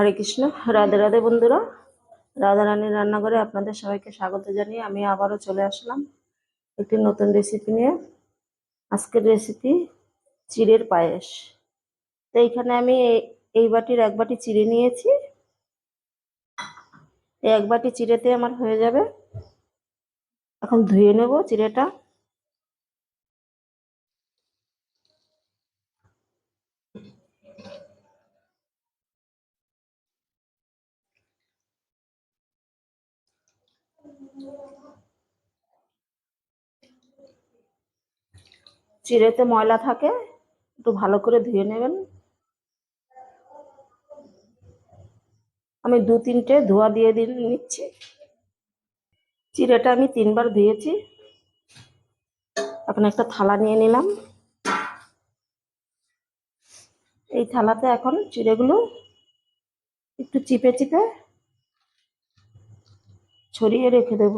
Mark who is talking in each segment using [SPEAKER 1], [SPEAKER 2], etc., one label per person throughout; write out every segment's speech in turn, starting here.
[SPEAKER 1] হরে কৃষ্ণ, রাধে রাধে বন্ধুরা। রাধা রানীর রান্নাঘরে আপনাদের সবাইকে স্বাগত জানিয়ে আমি আবারও চলে আসলাম একটি নতুন রেসিপি নিয়ে। আজকের রেসিপি চিড়ের পায়েস। তো এইখানে আমি এই- বাটির এক বাটি চিড়ে নিয়েছি। এক বাটি চিড়েতে আমার হয়ে যাবে। এখন ধুয়ে নেব চিড়েটা। চিড়েতে ময়লা থাকে, একটু ভালো করে ধুয়ে নেবেন। আমি দু তিনটে ধোয়া দিয়ে দিয়ে নিচ্ছি। চিড়েটা আমি তিনবার ধুয়েছি। এখন একটা থালা নিয়ে নিলাম। এই থালাতে এখন চিড়েগুলো একটু চিপে চিপে ছড়িয়ে রেখে দেব।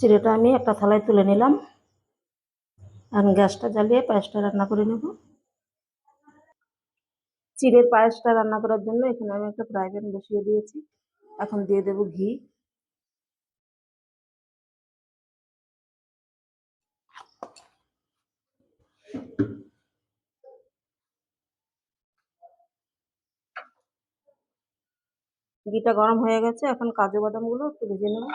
[SPEAKER 1] চিড়েটা আমি একটা থালায় তুলে নিলাম। এখন গ্যাসটা জ্বালিয়ে পায়েসটা রান্না করে নেব। চিড়ের পায়েসটা রান্না করার জন্য এখানে আমি একটা ফ্রাই প্যান বসিয়ে দিয়েছি। এখন দিয়ে দেব ঘি। ঘিটা গরম হয়ে গেছে, এখন কাজু বাদামগুলো একটু ভেজে নেব।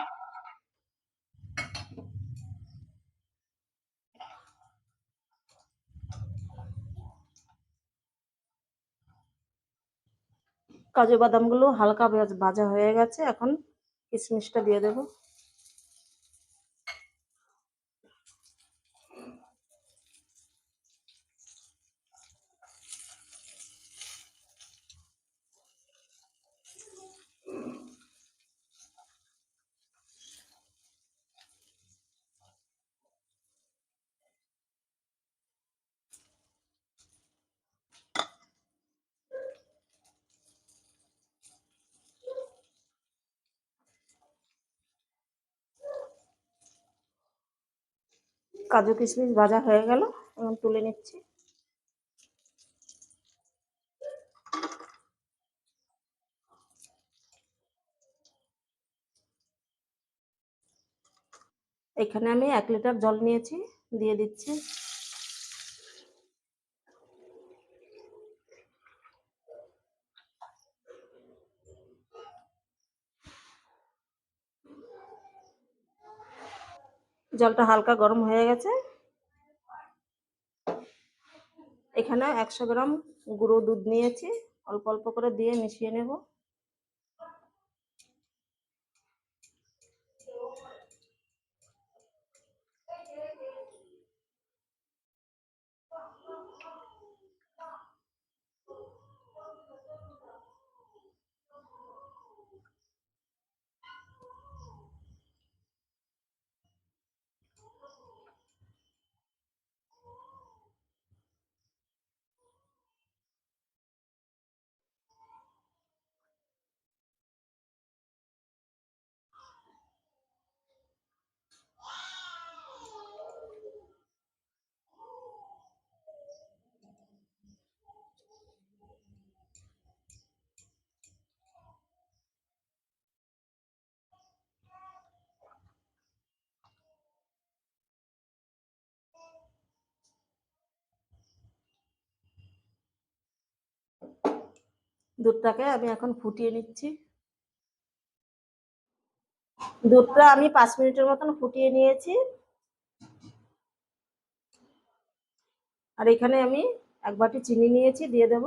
[SPEAKER 1] কাজু বাদামগুলো হালকা ভাজ- হয়ে গেছে, এখন কিশমিশটা দিয়ে দেব। কাজু কিশমিশ ভাজা হয়ে গেল এবং তুলে নিচ্ছি। এখানে আমি এক লিটার জল নিয়েছি, দিয়ে দিচ্ছি। জলটা হালকা গরম হয়ে গেছে। এখানে একশো গ্রাম গুঁড়ো দুধ নিয়েছি। অল্প অল্প করে দিয়ে মিশিয়ে নেব। দুধটাকে আমি এখন ফুটিয়ে নিচ্ছি। দুধটা আমি পাঁচ মিনিটের মতন ফুটিয়ে নিয়েছি। আর এখানে আমি এক বাটি চিনি নিয়েছি, দিয়ে দেব।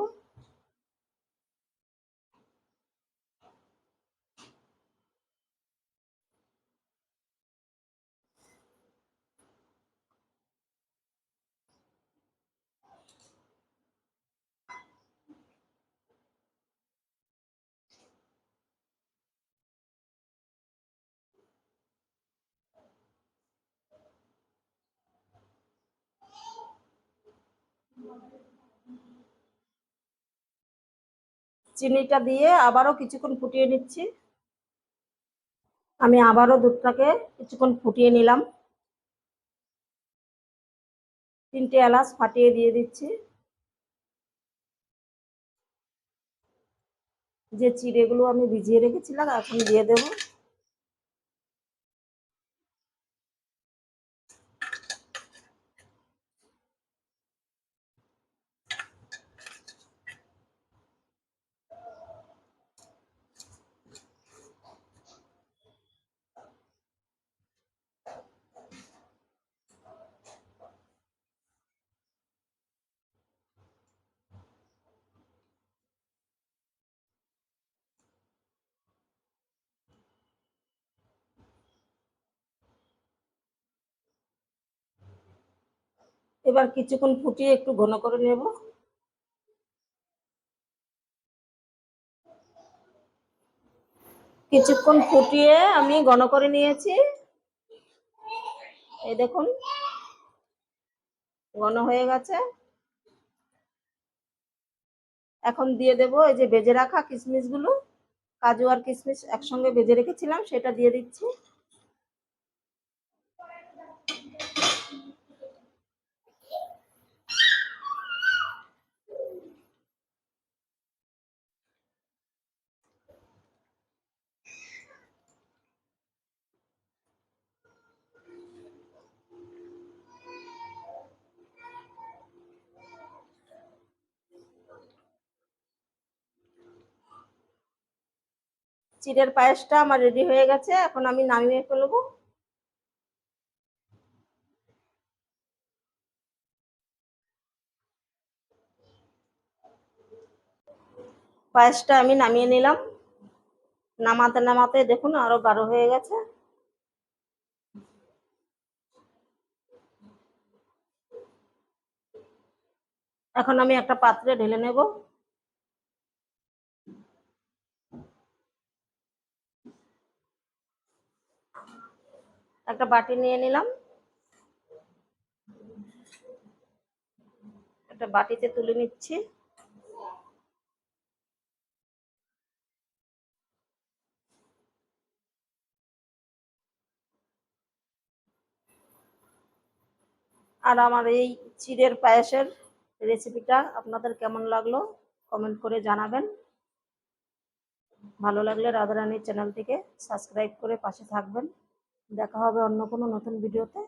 [SPEAKER 1] চিনিটা দিয়ে আবারও কিছুক্ষণ ফুটিয়ে নিচ্ছি। আমি আবারও দুধটাকে কিছুক্ষণ ফুটিয়ে নিলাম। তিনটে এলাচ ফাটিয়ে দিয়ে দিচ্ছি। যে চিড়েগুলো আমি ভিজিয়ে রেখেছিলাম, এখন দিয়ে দেব। এবার কিছুক্ষণ ফুটিয়ে একটু ঘন করে নেব। কিছুক্ষণ ফুটিয়ে আমি ঘন করে নিয়েছি। এই দেখুন, ঘন হয়ে গেছে। এখন দিয়ে দেব এই যে বেজে রাখা কিশমিশগুলো কাজু আর কিশমিশ একসঙ্গে বেজে রেখেছিলাম, সেটা দিয়ে দিচ্ছি। চিড়ের পায়েসটা আমার রেডি হয়ে গেছে, এখন আমি নামিয়ে ফেলব। পায়েসটা আমি নামিয়ে নিলাম। নামাতে নামাতে দেখুন আরও গাঢ় হয়ে গেছে। এখন আমি একটা পাত্রে ঢেলে নেব। একটা বাটি নিয়ে নিলাম। একটা বাটিতে তুলে নিচ্ছি। আর আমার এই চিড়ের পায়েসের রেসিপিটা আপনাদের কেমন লাগল কমেন্ট করে জানাবেন। ভালো লাগলে রাধারানীর চ্যানেলটিকে সাবস্ক্রাইব করে পাশে থাকবেন। দেখা হবে অন্য কোনো নতুন ভিডিওতে।